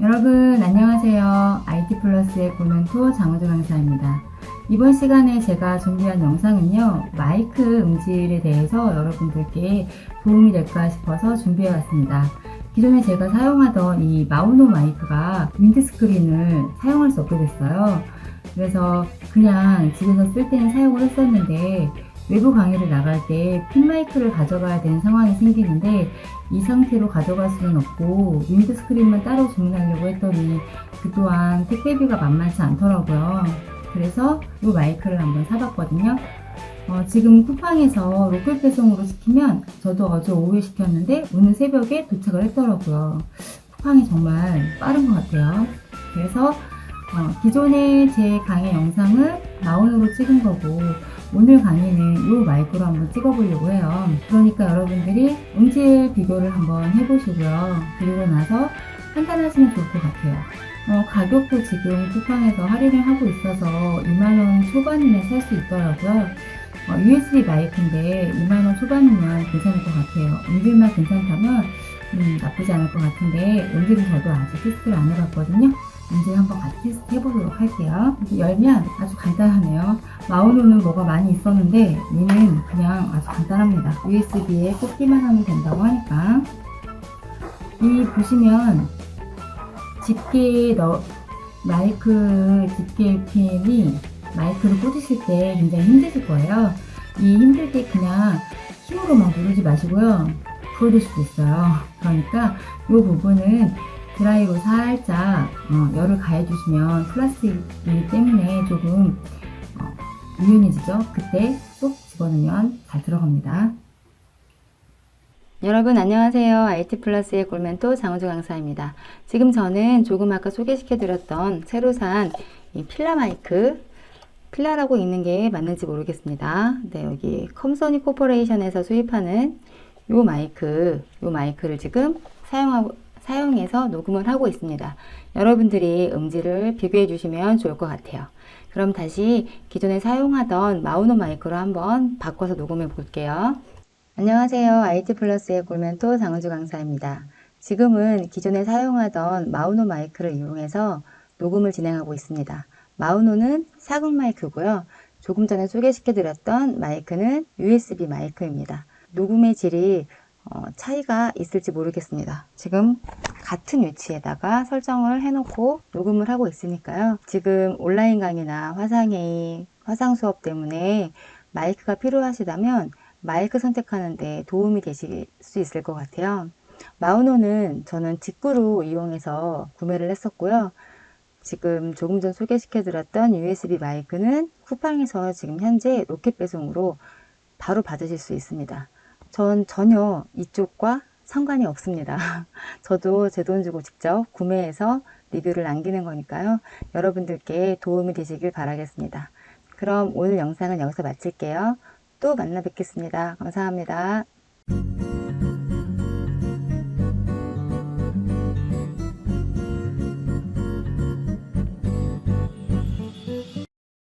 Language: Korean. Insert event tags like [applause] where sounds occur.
여러분 안녕하세요. IT 플러스의 고멘토 장우주 강사입니다. 이번 시간에 제가 준비한 영상은요. 마이크 음질에 대해서 여러분들께 도움이 될까 싶어서 준비해 왔습니다. 기존에 제가 사용하던 이 마우노 마이크가 윈드스크린을 사용할 수 없게 됐어요. 그래서 그냥 집에서 쓸 때는 사용을 했었는데 외부 강의를 나갈 때 핀마이크를 가져가야 되는 상황이 생기는데 이 상태로 가져갈 수는 없고 윈드스크린만 따로 주문하려고 했더니 그 또한 택배비가 만만치 않더라고요. 그래서 이 마이크를 한번 사봤거든요. 어, 지금 쿠팡에서 로컬 배송으로 시키면 저도 어제 오후에 시켰는데 오늘 새벽에 도착을 했더라고요. 쿠팡이 정말 빠른 것 같아요. 그래서 어, 기존의 제 강의 영상을 마운으로 찍은 거고 오늘 강의는 이 마이크로 한번 찍어보려고 해요. 그러니까 여러분들이 음질 비교를 한번 해보시고요. 그리고 나서 판단하시면 좋을 것 같아요. 어, 가격도 지금 쿠팡에서 할인을 하고 있어서 2만원 초반이면 살 수 있더라고요. 어, USB 마이크인데 2만원 초반이면 괜찮을 것 같아요. 음질만 괜찮다면 음, 나쁘지 않을 것 같은데 음질은 저도 아직 테스트를 안 해봤거든요. 음질 한번 같이 테스트 해보도록 할게요. 열면 아주 간단하네요. 마우노는 뭐가 많이 있었는데 얘는 그냥 아주 간단합니다. USB에 꽂기만 하면 된다고 하니까 이 보시면 집게 넣 마이크 집게 핀이 마이크를 꽂으실 때 굉장히 힘드실 거예요. 이 힘들 때 그냥 힘으로 막 누르지 마시고요. 부어질 수도 있어요. 그러니까 이 부분은 드라이로 살짝 어, 열을 가해주시면 플라스틱이기 때문에 조금 어, 유연해지죠. 그때 쏙 집어넣으면 잘 들어갑니다. 여러분 안녕하세요. IT 플러스의 골멘토 장우주 강사입니다. 지금 저는 조금 아까 소개시켜드렸던 새로 산이 필라 마이크 필라라고 읽는 게 맞는지 모르겠습니다. 네, 여기 컴소니 코퍼레이션에서 수입하는 요 마이크, 요 마이크를 지금 사용하고 사용해서 녹음을 하고 있습니다. 여러분들이 음질을 비교해 주시면 좋을 것 같아요. 그럼 다시 기존에 사용하던 마우노 마이크로 한번 바꿔서 녹음해 볼게요. 안녕하세요. IT 플러스의 골멘토 장은주 강사입니다. 지금은 기존에 사용하던 마우노 마이크를 이용해서 녹음을 진행하고 있습니다. 마우노는 사극 마이크고요. 조금 전에 소개시켜드렸던 마이크는 USB 마이크입니다. 녹음의 질이 어, 차이가 있을지 모르겠습니다. 지금 같은 위치에다가 설정을 해놓고 녹음을 하고 있으니까요. 지금 온라인 강의나 화상회의, 화상 수업 때문에 마이크가 필요하시다면 마이크 선택하는데 도움이 되실 수 있을 것 같아요. 마우노는 저는 직구로 이용해서 구매를 했었고요. 지금 조금 전 소개시켜 드렸던 USB 마이크는 쿠팡에서 지금 현재 로켓 배송으로 바로 받으실 수 있습니다. 전 전혀 이쪽과 상관이 없습니다. [laughs] 저도 제 돈 주고 직접 구매해서 리뷰를 남기는 거니까요. 여러분들께 도움이 되시길 바라겠습니다. 그럼 오늘 영상은 여기서 마칠게요. 또 만나 뵙겠습니다. 감사합니다.